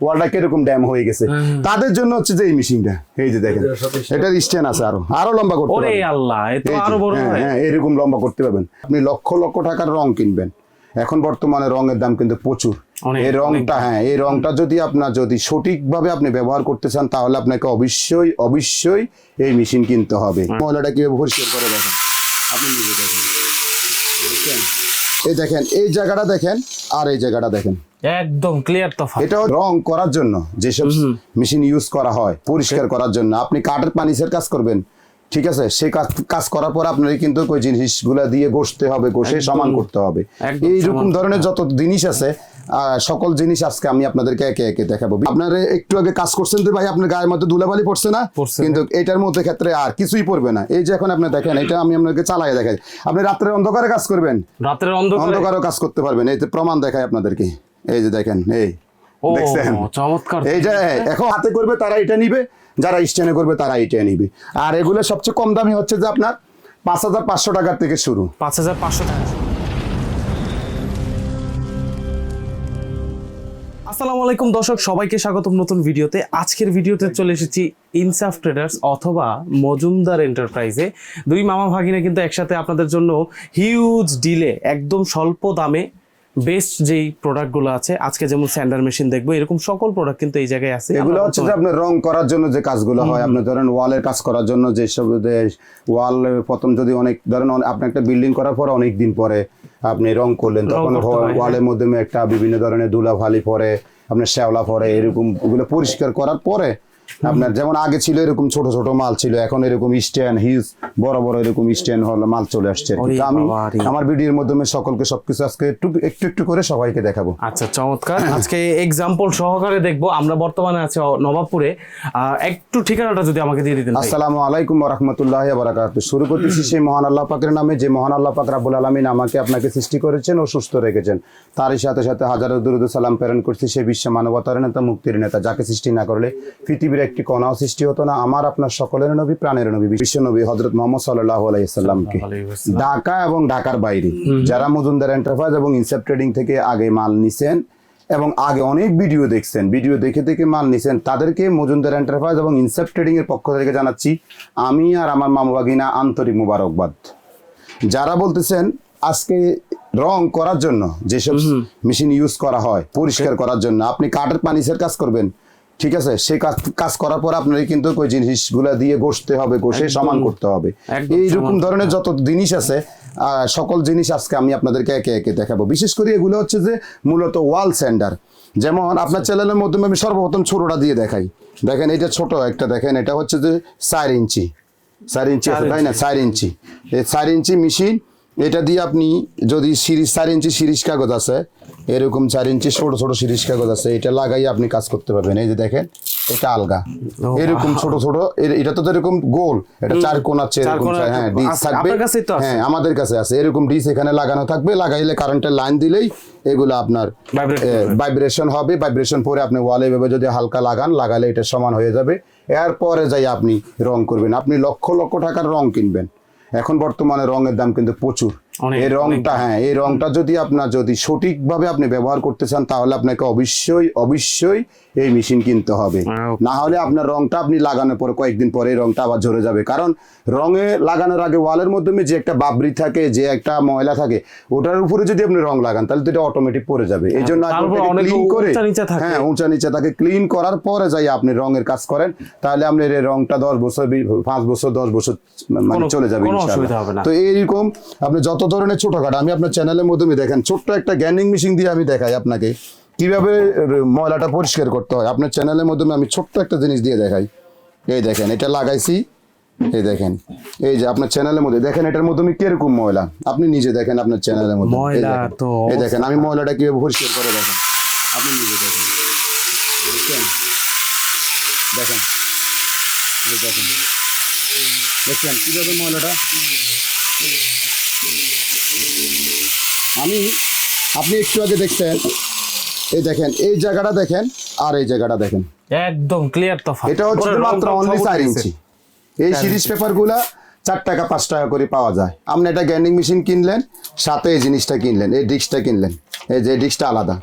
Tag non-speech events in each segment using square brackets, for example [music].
ওয়ালটা কীরকম ড্যাম হয়ে গেছে। তাদের জন্য হচ্ছে যে এই মেশিনটা এই যে দেখেন এটার স্ট্যান্ড আছে আরও আরও লম্বা করতে ওরে পারবেন। আল্লাহ এ তো এই যে, আরও বড় হ্যাঁ, হয়। হ্যাঁ এরকম লম্বা করতে পারবেন। আপনি লক্ষ লক্ষ টাকার রং কিনবেন। এখন বর্তমানে রঙের দাম কিন্তু প্রচুর। এই রংটা হ্যাঁ এই রংটা যদি আপনার যদি সঠিকভাবে আপনি ব্যবহার করতে চান তাহলে আপনাকে অবশ্যই অবশ্যই এই মেশিন কিনতে হবে। হ্যাঁ। ময়লাটা কীভাবে পরিষ্কার করে দেখেন। আপনি নিজে দেখেন। এই দেখেন এই জায়গাটা দেখেন আর এই জায়গাটা দেখেন। একদম ক্লিয়ার এটা রং করার জন্য যেসব মেশিন ইউজ করা হয় পরিষ্কার করার জন্য। আপনি কাঠের পানিসের কাজ করবেন ঠিক আছে? সেই কাজ করার পর আপনার কিন্তু ওই জিনিসগুলা দিয়ে ঘষতে হবে ঘষে সমান করতে হবে। এইরকম ধরনের যত জিনিস আছে সকল জিনিস আজকে আমি আপনাদেরকে একে একে দেখাবো। আপনার একটু আগে কাজ করছেন তো ভাই আপনার গায়ের মধ্যে ধুলাবালি পড়ছে না? কিন্তু এটার মধ্যে ক্ষেত্রে আর কিছুই পড়বে না। এই যে এখন আপনি দেখেন এটা আমি আপনাকে চালাই দেখাই। আপনি রাত্রে অন্ধকারে কাজ করবেন? রাতের অন্ধকারে? অন্ধকারেও কাজ করতে পারবেন। এই যে প্রমাণ দেখায় আপনাদেরকে। এই যে দেখেন এই দেখছেন? চমৎকার। এই যে এখন হাতে করবে তারা এটা নিবে যারা স্ট্যান্ডে করবে তারা এটা নিবে। আর এগুলো সবচেয়ে কম দামি হচ্ছে যে আপনার পাঁচ হাজার পাঁচশো টাকার থেকে শুরু। পাঁচ হাজার পাঁচশো টাকা। আসসালামু আলাইকুম দর্শক সবাইকে স্বাগতম নতুন ভিডিওতে। আজকের ভিডিওতে চলে এসেছি ইনসাফ ট্রেডার্স অথবা মজুমদার এন্টারপ্রাইজে দুই মামা ভাগিনা কিন্তু একসাথে আপনাদের জন্য হিউজ ডিলে একদম স্বল্প দামে বেস্ট যেই প্রোডাক্টগুলো আছে আজকে যেমন স্যান্ডার মেশিন দেখব এরকম সকল প্রোডাক্ট কিন্তু এই জায়গায় আছে। এগুলো হচ্ছে যে আপনার রং করার জন্য যে কাজগুলো হয় আপনি ধরেন ওয়ালের কাজ করার জন্য যেসব ওয়াল প্রথম যদি অনেক ধরেন আপনি একটা বিল্ডিং করার পরে অনেক দিন পরে আপনি রং করলেন তখন ওয়ালের মধ্যে একটা বিভিন্ন ধরনের ধুলাফালি পরে আপনার শ্যাওলা পরে এরকম ওগুলো পরিষ্কার করার পরে আপনার যেমন আগে ছিল এরকম ছোট ছোট মাল ছিল এখন এরকম স্ট্যান্ড হিউজ বড় বড় এরকম স্ট্যান্ড হল মাল চলে আসছে আমি আমার ভিডিওর মাধ্যমে সকলকে সবকিছু আজকে একটু একটু একটু করে সবাইকে দেখাবো। আচ্ছা চমৎকার। আজকে এক্সাম্পল সহকারে দেখব। আমরা বর্তমানে আছি নবাবপুরে। একটু ঠিকানাটা যদি আমাকে দিয়ে দিতেন আসসালামু আলাইকুম রহমতুল্লাহ বারাকাত শুরু করতেছি সেই মহান আল্লাহ পাকের নামে যে মহান আল্লাহ পাক রাবুল আলমিন আমাকে আপনাকে সৃষ্টি করেছেন ও সুস্থ রেখেছেন। তারই সাথে সাথে হাজারো দুরুদ সালাম প্রেরণ করছি সেই বিশ্ব মানবতার নেতা মুক্তির নেতা যাকে সৃষ্টি না করলে পৃথিবীর একটি কণাও সৃষ্টি হতো না আমার আপনার সকলের নবী প্রাণের নবী বিশ্ব নবী হজরত মোহাম্মদ সাল্লাহ আলাইসাল্লামকে ঢাকা এবং ঢাকার বাইরে। যারা মজুমদার এন্টারপ্রাইজ এবং ইনসেপ ট্রেডিং থেকে আগে মাল নিছেন এবং আগে অনেক ভিডিও দেখছেন ভিডিও দেখে দেখে মাল নিছেন তাদেরকে মজুমদার এন্টারপ্রাইজ এবং ইনসেপ ট্রেডিং এর পক্ষ থেকে জানাচ্ছি আমি আর আমার মামা বাগিনা আন্তরিক মুবারকবাদ। যারা বলতেছেন আজকে রং করার জন্য যেসব মেশিন ইউজ করা হয় পরিষ্কার করার জন্য আপনি কাঠের পানিসের কাজ করবেন ঠিক আছে? সেই কাজ কাজ করার পর আপনার কিন্তু ওই জিনিসগুলা দিয়ে ঘষতে হবে ঘষে সমান করতে হবে। এইরকম ধরনের যত জিনিস আছে সকল জিনিস আজকে আমি আপনাদেরকে একে একে দেখাবো। বিশেষ করে এগুলো হচ্ছে যে মূলত ওয়াল স্যান্ডার যেমন আপনার চ্যানেলের মাধ্যমে আমি সর্বপ্রথম ছোটটা দিয়ে দেখাই। দেখেন এটা ছোট একটা দেখেন এটা হচ্ছে যে চার ইঞ্চি। চার ইঞ্চি আছে তাই না? চার ইঞ্চি। এই চার ইঞ্চি মেশিন এটা দিয়ে আপনি যদি সিরিজ চার ইঞ্চি সিরিজ কাগজ আছে এরকম চার ইঞ্চি ছোট ছোট সিরিজ কাগজ আছে এটা লাগাই আপনি কাজ করতে পারবেন। এই যে দেখেন এটা আলগা। এরকম ছোট ছোট এটা তো এরকম গোল এটা চার কোনা আছে এরকম হ্যাঁ ডিস থাকবে। তো আছে। হ্যাঁ আমাদের কাছে আছে। এরকম ডিস এখানে লাগানো থাকবে লাগাইলে কারেন্টের লাইন দিলেই এগুলো আপনার ভাইব্রেশন হবে। ভাইব্রেশন পরে আপনি ওয়ালে এভাবে যদি হালকা লাগান লাগালে এটা সমান হয়ে যাবে। এরপরে যাই আপনি রং করবেন। আপনি লক্ষ লক্ষ টাকার রং কিনবেন। এখন বর্তমানে রঙের দাম কিন্তু প্রচুর। এই রংটা হ্যাঁ এই রংটা যদি আপনার যদি সঠিকভাবে আপনি ব্যবহার করতে চান তাহলে আপনাকে অবশ্যই অবশ্যই এই মেশিন কিনতে হবে। না হলে আপনার রংটা আপনি লাগানোর পরে কয়েকদিন পরে রংটা আবার ঝরে যাবে। কারণ রঙে লাগানোর আগে ওয়ালের মাধ্যমে যে একটা বাবরি থাকে যে একটা ময়লা থাকে ওটার উপরে যদি আপনি রং লাগান তাহলে তো এটা অটোমেটিক পরে যাবে। এই জন্য ক্লিন করে উঁচা নিচে থাকে। হ্যাঁ উঁচা নিচে তাকে ক্লিন করার পরে যাই আপনি রঙের কাজ করেন তাহলে আপনি এই রংটা দশ বছর পাঁচ বছর দশ বছর মানে চলে যাবে তো এইরকম আপনি যত ধরনের ছোটখাটো আমি আপনার চ্যানেলের মাধ্যমে দেখেন ছোট্ট একটা গ্যান্ডিং মেশিন দিয়ে আমি দেখাই আপনাকে। কীভাবে ময়লাটা পরিষ্কার করতে হয় আপনার চ্যানেলের মাধ্যমে আমি ছোট্ট একটা জিনিস দিয়ে দেখাই। এই দেখেন এটা লাগাইছি। এই দেখেন এই যে আপনার চ্যানেলের মধ্যে দেখেন এটার মাধ্যমে কীরকম ময়লা? আপনি নিজে দেখেন আপনার চ্যানেলের মধ্যে। এই দেখেন। তো এই দেখেন আমি ময়লাটা কীভাবে পরিষ্কার করে দেখেন। আপনি নিজে দেখেন। দেখেন। দেখেন। দেখছেন কীভাবে ময়লাটা? আমি আপনি একটু আগে দেখছেন এই দেখেন এই জায়গাটা দেখেন আর এই জায়গাটা দেখেন। একদম ক্লিয়ার তফাৎ। এটা হচ্ছে মাত্র অনলি সব চার উঠে ইঞ্চি। এই সিরিজ পেপারগুলা চার টাকা পাঁচ টাকা করে পাওয়া যায়। আপনি একটা গ্যান্ডিং মেশিন কিনলেন সাথে এই জিনিসটা কিনলেন এই ডিস্কটা কিনলেন। এই যে ডিস্কটা আলাদা।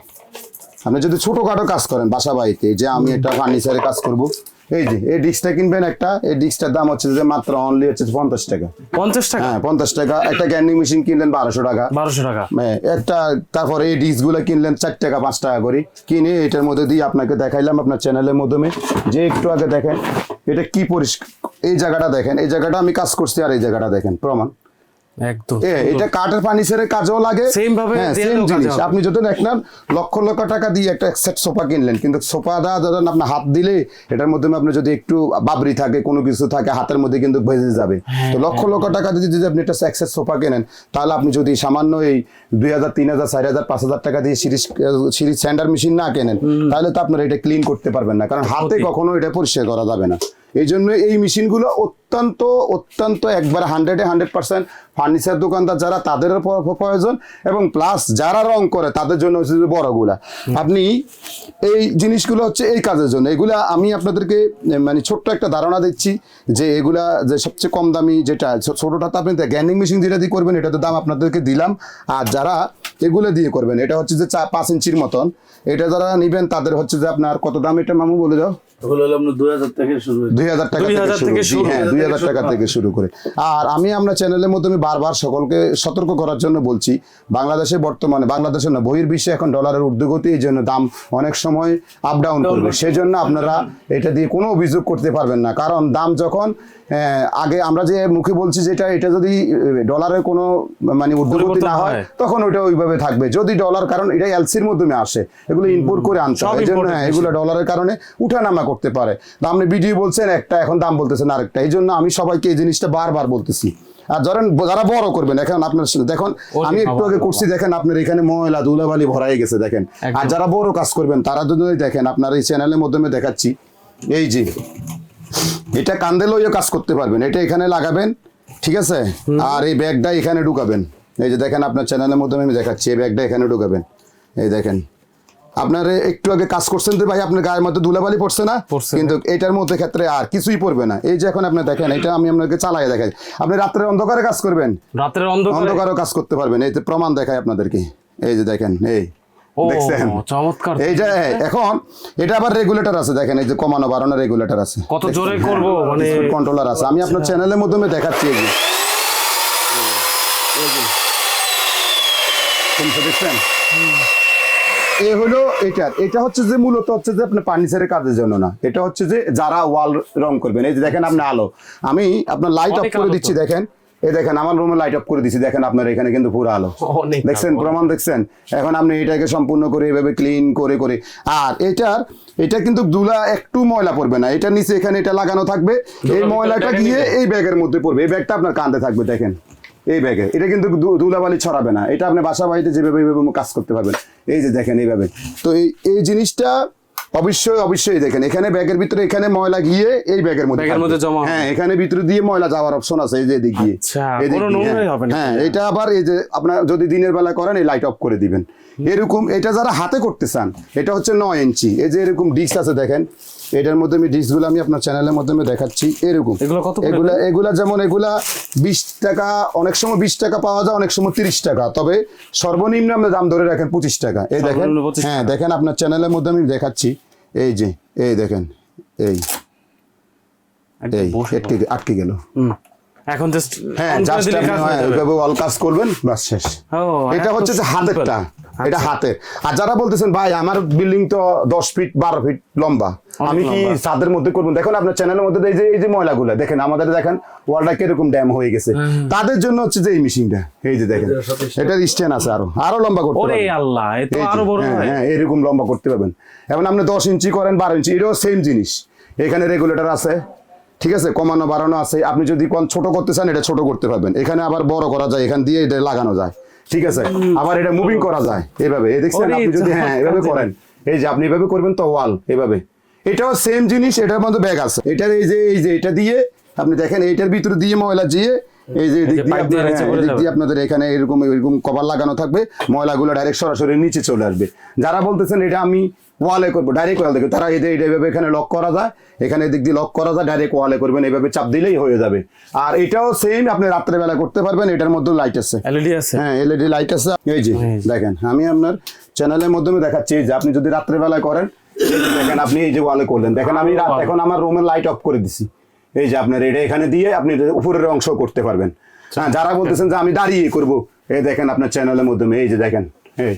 আপনি যদি ছোটখাটো কাজ করেন বাসা বাড়িতে যে আমি একটা ফার্নিচারে কাজ করব এই যে এই ডিস্কটা কিনবেন একটা এই ডিস্কটার দাম হচ্ছে যে মাত্র অনলি হচ্ছে পঞ্চাশ টাকা। পঞ্চাশ টাকা? হ্যাঁ পঞ্চাশ টাকা। একটা গ্যান্ডিং মেশিন কিনলেন বারোশো টাকা। বারোশো টাকা। হ্যাঁ, একটা তারপরে এই ডিসগুলো কিনলেন চার টাকা পাঁচ টাকা করে। কিনে এটার মধ্যে দিয়ে আপনাকে দেখাইলাম আপনার চ্যানেলের মাধ্যমে। যে একটু আগে দেখেন এটা কি পরিষ্কার এই জায়গাটা দেখেন এই জায়গাটা আমি কাজ করছি আর এই জায়গাটা দেখেন প্রমাণ। একদম। এটা কাঠের ফার্নিচারের কাজেও লাগে। Same ভাবে হ্যাঁ সেম জিনিস। আপনি যদি লক্ষ লক্ষ টাকা দিয়ে একটা সেট সোফা কিনলেন কিন্তু সোফাটা ধরেন আপনার হাত দিলে এটার মধ্যে আপনি যদি একটু বাবরি থাকে কোনো কিছু থাকে হাতের মধ্যে কিন্তু ভেজে যাবে। হ্যাঁ, তো লক্ষ লক্ষ টাকা দিয়ে যদি আপনি একটা সোফা কেনেন তাহলে আপনি যদি সামান্য এই দুই হাজার তিন হাজার চার হাজার পাঁচ হাজার টাকা দিয়ে সিরিজ সিরিজ স্যান্ডার মেশিন না কেনেন তাহলে তো আপনার এটা ক্লিন করতে পারবেন না। কারণ হাতে কখনো এটা পরিষ্কার করা যাবে না। এই জন্য এই মেশিনগুলো অত্যন্ত অত্যন্ত একবার হান্ড্রেডে হান্ড্রেড পার্সেন্ট ফার্নিচার দোকানদার যারা তাদের প্রয়োজন এবং প্লাস যারা রং করে তাদের জন্য হচ্ছে যে বড়গুলা। আপনি এই জিনিসগুলো হচ্ছে এই কাজের জন্য। এগুলা আমি আপনাদেরকে মানে ছোট্ট একটা ধারণা দিচ্ছি যে এগুলা যে সবচেয়ে কম দামি যেটা ছোটটা তো আপনি গ্যান্ডিং মেশিন যেটা দিয়ে করবেন এটা তো দাম আপনাদেরকে দিলাম। আর যারা এগুলো দিয়ে করবেন, এটা হচ্ছে যে চা, পাঁচ ইঞ্চির মতন। এটা যারা নিবেন তাদের হচ্ছে যে আপনার কত দাম এটা মামু বলে দাও। ওগুলো হলো আপনার দুই হাজার থেকে শুরু হয়েছে। দুই হাজার টাকা 2000 থেকে থেকে শুরু শুরু। হ্যাঁ দুই হাজার টাকা থেকে শুরু করে। আর আমি আমরা চ্যানেলের মাধ্যমে বারবার সকলকে সতর্ক করার জন্য বলছি বাংলাদেশে বর্তমানে বাংলাদেশে না বহির বিশ্বে এখন ডলারের ঊর্ধ্বগতি এই জন্য দাম অনেক সময় আপ ডাউন করবে। সেজন্য আপনারা এটা দিয়ে কোনো অভিযোগ করতে পারবেন না। কারণ দাম যখন আগে আমরা যে মুখে বলছি যেটা এটা যদি ডলারের কোনো মানে ঊর্ধ্বগতি না হয় হয়। তখন ওইটা ওইভাবে থাকবে। যদি ডলার কারণ এটা এলসির মাধ্যমে আসে এগুলো ইম্পোর্ট করে আনতে হয়। এই জন্য হ্যাঁ, এগুলো ডলারের কারণে উঠানামা করতে পারে। তো আপনি ভিডিও বলছেন একটা এখন দাম বলতেছেন আরেকটা। এই জন্য আমি সবাইকে এই জিনিসটা বারবার বলতেছি। আর ধরেন যারা বড় করবেন এখন আপনার দেখুন আমি একটু আগে করছি দেখেন আপনার এখানে ময়লা ধুলাবালি ভরাই গেছে দেখেন। আর যারা বড় কাজ করবেন তারা যদি দেখেন আপনার এই চ্যানেলের মাধ্যমে দেখাচ্ছি। এই যে এটা কান্দে লইও কাজ করতে পারবেন। এটা এখানে লাগাবেন ঠিক আছে? আর এই ব্যাগটা এখানে ঢুকাবেন। এই যে দেখেন আপনার চ্যানেলের মাধ্যমে আমি দেখাচ্ছি এই ব্যাগটা এখানে ঢুকাবেন। এই দেখেন। আপনার একটু আগে কাজ করছেন তো ভাই আপনার গায়ের মধ্যে ধুলাবালি পড়ছে না? কিন্তু এটার মধ্যে ক্ষেত্রে আর কিছুই পড়বে না। এই যে এখন আপনি দেখেন এটা আমি আপনাকে চালাই দেখাই। আপনি রাত্রে অন্ধকারে কাজ করবেন? রাতের অন্ধকারে? অন্ধকারেও কাজ করতে পারবেন। এই যে প্রমাণ দেখায় আপনাদেরকে। এই যে দেখেন এই। দেখছেন? চমৎকার। এখন এটা আবার রেগুলেটর আছে দেখেন এই যে কমানো বাড়ানো রেগুলেটর আছে। কত জোরে করব মানে কন্ট্রোলার আছে। আমি আপনার চ্যানেলের মাধ্যমে দেখাচ্ছি এই যে। দেখছেন? এ হলো এটা। এটা হচ্ছে যে মূলত হচ্ছে যে আপনার ফার্নিচারের কাজের জন্য না। এটা হচ্ছে যে যারা ওয়াল রং করবেন। এই যে দেখেন আপনি আলো। আমি আপনার লাইট অফ করে দিচ্ছি দেখেন। এই দেখেন আমার রুমে লাইট অফ করে দিচ্ছি দেখেন আপনার এখানে কিন্তু পুরো [laughs] আলো। দেখছেন? প্রমাণ দেখছেন? এখন আপনি এটাকে সম্পূর্ণ করে এভাবে ক্লিন করে করে। আর এটার এটা কিন্তু দুলা একটু ময়লা পড়বে না। এটা নিচে এখানে এটা লাগানো থাকবে। এই ময়লাটা গিয়ে এই ব্যাগের মধ্যে পড়বে। এই ব্যাগটা আপনার কাঁধে থাকবে দেখেন। এই ব্যাগে এটা কিন্তু দু- ধুলাবালি ছড়াবে না। এটা আপনি বাসা বাড়িতে যেভাবে এইভাবে কাজ করতে পারবেন। এই যে দেখেন এইভাবে। তো এই এই জিনিসটা অবশ্যই অবশ্যই দেখেন এখানে ব্যাগের ভিতরে এখানে ময়লা গিয়ে এই ব্যাগের মধ্যে ব্যাগের মধ্যে জমা হ্যাঁ এখানে ভিতরে দিয়ে ময়লা যাওয়ার অপশন আছে এই যে এদিক দিয়ে আচ্ছা, হ্যাঁ। হবে না। হ্যাঁ এটা আবার এই যে আপনার যদি দিনের বেলা করেন এই লাইট অফ করে দিবেন এরকম এটা যারা হাতে করতে চান এটা হচ্ছে নয় ইঞ্চি। এই যে এরকম ডিস্ক আছে দেখেন এটার মধ্যে আমি ডিস্কগুলো আমি আপনার চ্যানেলের মাধ্যমে দেখাচ্ছি এরকম। এগুলো কত এগুলা এগুলা যেমন এগুলা বিশ টাকা অনেক সময় বিশ টাকা পাওয়া যায় অনেক সময় তিরিশ টাকা। তবে সর্বনিম্ন আমরা দাম ধরে রাখেন পঁচিশ টাকা। এই দেখেন হ্যাঁ দেখেন আপনার চ্যানেলের মধ্যে আমি দেখাচ্ছি। এই যে এই দেখেন এই। এই আটকে গেল। এখন জাস্ট হ্যাঁ জাস্ট আপনি হ্যাঁ, ওইভাবে অল কাজ করবেন বাস শেষ। এটা হচ্ছে যে। হাতেরটা। এটা হাতের আর যারা বলতেছেন ভাই আমার বিল্ডিং তো দশ ফিট বারো ফিট লম্বা। আমি কি। ছাদের মধ্যে করব? দেখুন আপনার চ্যানেলের মধ্যে এই যে এই যে ময়লাগুলো দেখেন আমাদের দেখেন ওয়ালটা কীরকম ড্যাম হয়ে গেছে। তাদের জন্য হচ্ছে যে এই মেশিনটা এই যে দেখেন এটার স্ট্যান্ড আছে আরও আরও লম্বা করতে ওরে পারবেন। আল্লাহ আরও বড় হ্যাঁ, হ্যাঁ। এরকম লম্বা করতে পারবেন। এখন আপনি দশ ইঞ্চি করেন বারো ইঞ্চি এটাও সেম জিনিস। এখানে রেগুলেটর আছে ঠিক আছে কমানো বাড়ানো আছে। আপনি যদি কোন ছোট করতে চান এটা ছোট করতে পারবেন। এখানে আবার বড় করা যায় এখান দিয়ে এটা লাগানো যায়। ঠিক আছে? আবার এটা মুভিং করা যায় এভাবে। এই দেখছেন আপনি যদি হ্যাঁ এভাবে করেন। এই যে আপনি এভাবে করবেন তো ওয়াল এভাবে। এটাও সেম জিনিস এটার মধ্যে ব্যাগ আছে। এটার এই যে এই যে এটা দিয়ে আপনি দেখেন এইটার ভিতরে দিয়ে ময়লা দিয়ে এই যে নিচে হ্যাঁ। দিয়ে আপনাদের এখানে এরকম এরকম কভার লাগানো থাকবে। ময়লাগুলো ডাইরেক্ট সরাসরি নিচে চলে আসবে। যারা বলতেছেন এটা আমি ওয়ালে করব ডাইরেক্ট ওয়াল দেখবে তারা এটা এইভাবে এখানে লক করা যায় এখানে এদিক দিয়ে লক করা যায় ডাইরেক্ট ওয়ালে করবেন এইভাবে চাপ দিলেই হয়ে যাবে। আর এটাও সেম আপনি রাত্রেবেলা করতে পারবেন এটার মধ্যে লাইট আছে। এলইডি আছে? হ্যাঁ এলইডি লাইট আছে এই যে দেখেন আমি আপনার চ্যানেলের মাধ্যমে দেখাচ্ছি যে আপনি যদি রাত্রেবেলায় করেন দেখেন আপনি এই যে ওয়ালে করলেন দেখেন আমি রাত- এখন আমার রুমের লাইট অফ করে দিছি। এই যে আপনার এটা এখানে দিয়ে আপনি উপরের অংশ করতে পারবেন। হ্যাঁ যারা বলতেছেন যে আমি দাঁড়িয়ে করব এই দেখেন আপনার চ্যানেলের মাধ্যমে এই যে দেখেন এই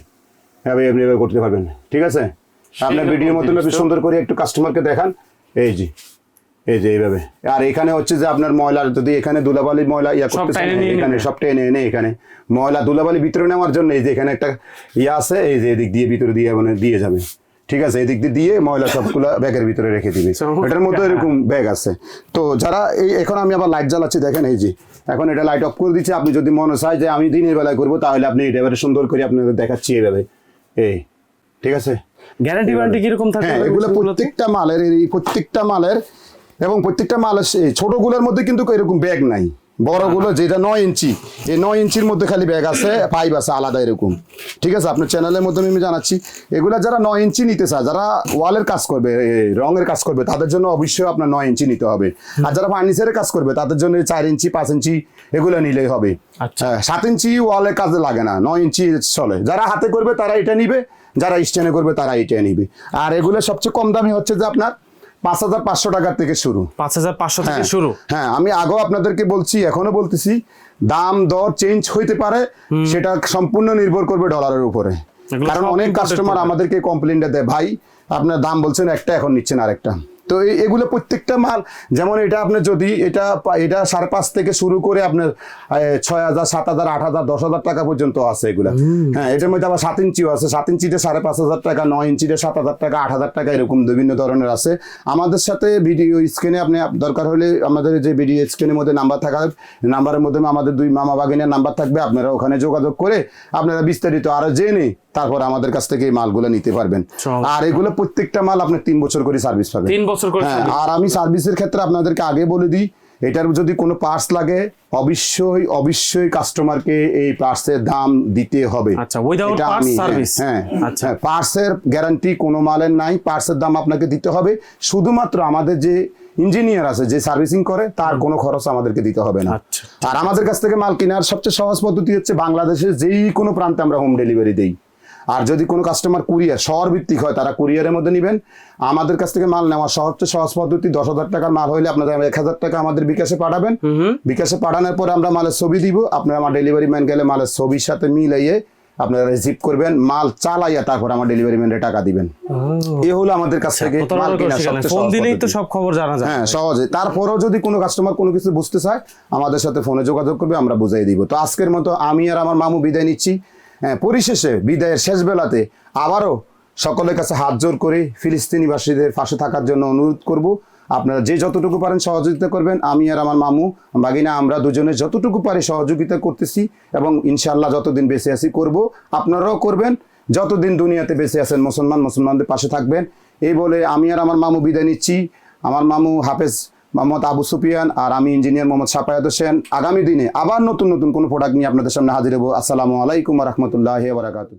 এভাবে আপনি এভাবে করতে পারবেন ঠিক আছে? আপনার ভিডিওর মাধ্যমে আপনি সুন্দর করে একটু কাস্টমারকে দেখান। এই যে এই যে এইভাবে। আর এখানে হচ্ছে যে আপনার ময়লা যদি এখানে দুলাবালি ময়লা ইয়া করতে এখানে সব টেনে এনে এখানে। ময়লা দুলাবালি ভিতরে নেওয়ার জন্য এই যে এখানে একটা ইয়ে আছে এই যে এদিক দিয়ে ভিতরে দিয়ে মানে দিয়ে যাবে। ঠিক আছে? এদিক দিয়ে দিয়ে ময়লা সবগুলো ব্যাগের ভিতরে রেখে দিবে। এটার মধ্যে এরকম ব্যাগ আছে। তো যারা এই এখন আমি আবার লাইট জ্বালাচ্ছি দেখেন এই যে এখন এটা লাইট অফ করে দিচ্ছে। আপনি যদি মনে চায় যে আমি দিনের বেলায় করব তাহলে আপনি এটা এবারে সুন্দর করে আপনাদের দেখাচ্ছি এইভাবে। এই ঠিক আছে? গ্যারান্টি ওয়ারেন্টি কীরকম থাকে? হ্যাঁ এগুলো প্রত্যেকটা মালের এই প্রত্যেকটা মালের এবং প্রত্যেকটা মালের ছোটগুলোর মধ্যে কিন্তু এরকম ব্যাগ নাই। বড়গুলো যেটা নয় ইঞ্চি এই নয় ইঞ্চির মধ্যে খালি ব্যাগ আছে পাইপ আছে আলাদা এরকম। ঠিক আছে? আপনার চ্যানেলের মধ্যে আমি জানাচ্ছি। এগুলা যারা নয় ইঞ্চি নিতে চায় যারা ওয়ালের কাজ করবে রঙের কাজ করবে তাদের জন্য অবশ্যই আপনার নয় ইঞ্চি নিতে হবে। আর যারা ফার্নিচারের কাজ করবে তাদের জন্য চার ইঞ্চি পাঁচ ইঞ্চি এগুলো নিলেই হবে। আচ্ছা। হ্যাঁ, সাত ইঞ্চি ওয়ালের কাজে লাগে না নয় ইঞ্চি চলে। যারা হাতে করবে তারা এটা নিবে। যারা স্ট্যান্ডে করবে তারা এটা নিবে। আর এগুলো সবচেয়ে কম দামি হচ্ছে যে আপনার পাঁচ হাজার পাঁচশো টাকার থেকে শুরু। পাঁচ হাজার পাঁচশো থেকে হ্যাঁ, শুরু? হ্যাঁ আমি আগেও আপনাদেরকে বলছি এখনও বলতেছি দাম দর চেঞ্জ হইতে পারে সেটা সম্পূর্ণ নির্ভর করবে ডলারের উপরে। কারণ অনেক কাস্টমার আমাদেরকে কমপ্লেনটা দেয় ভাই আপনার দাম বলছেন একটা এখন নিচ্ছেন আরেকটা। তো এই- এগুলো প্রত্যেকটা মাল যেমন এটা আপনার যদি এটা এটা সাড়ে পাঁচ থেকে শুরু করে আপনার ছয় হাজার সাত হাজার আট হাজার দশ হাজার টাকা পর্যন্ত আছে এগুলো। হ্যাঁ এটার মধ্যে আবার সাত ইঞ্চিও আছে। সাত ইঞ্চিতে সাড়ে পাঁচ হাজার টাকা নয় ইঞ্চিতে সাত হাজার টাকা আট হাজার টাকা এরকম বিভিন্ন ধরনের আছে। আমাদের সাথে ভিডিও স্ক্রিনে আপনি দরকার হলে আমাদের যে ভিডিও স্ক্রিনের মধ্যে নাম্বার থাকা নাম্বারের মধ্যে আমাদের দুই মামা বাগিনের নাম্বার থাকবে আপনারা ওখানে যোগাযোগ করে আপনারা বিস্তারিত আরও জেনে তারপর আমাদের কাছ থেকে এই মালগুলো নিতে পারবেন। আর এগুলো প্রত্যেকটা মাল আপনি তিন বছর করে সার্ভিস পাবেন। তিন বছর করে হ্যাঁ আর আমি সার্ভিসের ক্ষেত্রে আপনাদেরকে আগে বলে দিই এটার যদি কোনো পার্টস লাগে অবশ্যই অবশ্যই কাস্টমারকে এই পার্টসের দাম দিতে হবে। আচ্ছা, হ্যাঁ। হ্যাঁ আচ্ছা। হ্যাঁ পার্টসের গ্যারান্টি কোনো মালের নাই পার্টসের দাম আপনাকে দিতে হবে। শুধুমাত্র আমাদের যে ইঞ্জিনিয়ার আছে যে সার্ভিসিং করে তার কোনো খরচ আমাদেরকে দিতে হবে না। আচ্ছা। আর আমাদের কাছ থেকে মাল কেনার সবচেয়ে সহজ পদ্ধতি হচ্ছে বাংলাদেশের যেই কোনো প্রান্তে আমরা হোম ডেলিভারি দেই। আর যদি কোনো কাস্টমার কুরিয়ার শহর ভিত্তিক হয় তারা কুরিয়ারের মধ্যে নেবেন। আমাদের কাছ থেকে মাল নেওয়ার সবচেয়ে সহজ পদ্ধতি দশ হাজার টাকার মাল হলে আপনাদের এক হাজার টাকা আমাদের বিকাশে পাঠাবেন। বিকাশে পাঠানোর পরে আমরা মালের ছবি দিব। আপনারা আমার ডেলিভারি ম্যান গেলে মালের ছবির সাথে মিলাইয়ে আপনারা রিসিভ করবেন। মাল চালাইয়া তারপর আমার ডেলিভারি ম্যানের টাকা দিবেন। এ হলো আমাদের কাছ থেকে মাল সবচেয়ে ফোন দিলেই তো সব খবর জানা যায়। হ্যাঁ সহজে। তারপরেও যদি কোনো কাস্টমার কোনো কিছু বুঝতে চায় আমাদের সাথে ফোনে যোগাযোগ করবে আমরা বুঝাই দিব। তো আজকের মতো আমি আর আমার মামু বিদায় নিচ্ছি। হ্যাঁ, পরিশেষে বিদায়ের শেষ বেলাতে আবারও সকলের কাছে হাত জোর করে ফিলিস্তিনিবাসীদের পাশে থাকার জন্য অনুরোধ করব। আপনারা যে যতটুকু পারেন সহযোগিতা করবেন। আমি আর আমার মামু বাগিনা আমরা দুজনে যতটুকু পারি সহযোগিতা করতেছি এবং ইনশাল্লাহ যতদিন বেঁচে আছি করব। আপনারাও করবেন। যতদিন দুনিয়াতে বেঁচে আছেন মুসলমান মুসলমানদের পাশে থাকবেন। এই বলে আমি আর আমার মামু বিদায় নিচ্ছি। আমার মামু হাফেজ মোহাম্মদ আবু সুফিয়ান আর আমি ইঞ্জিনিয়ার মোহাম্মদ সাফায়াত হোসেন। আগামী দিনে আবার নতুন নতুন কোনো প্রোডাক্ট নিয়ে আপনাদের সামনে হাজির হব। আসসালামু আলাইকুম রহমতুল্লাহ বারাকাতু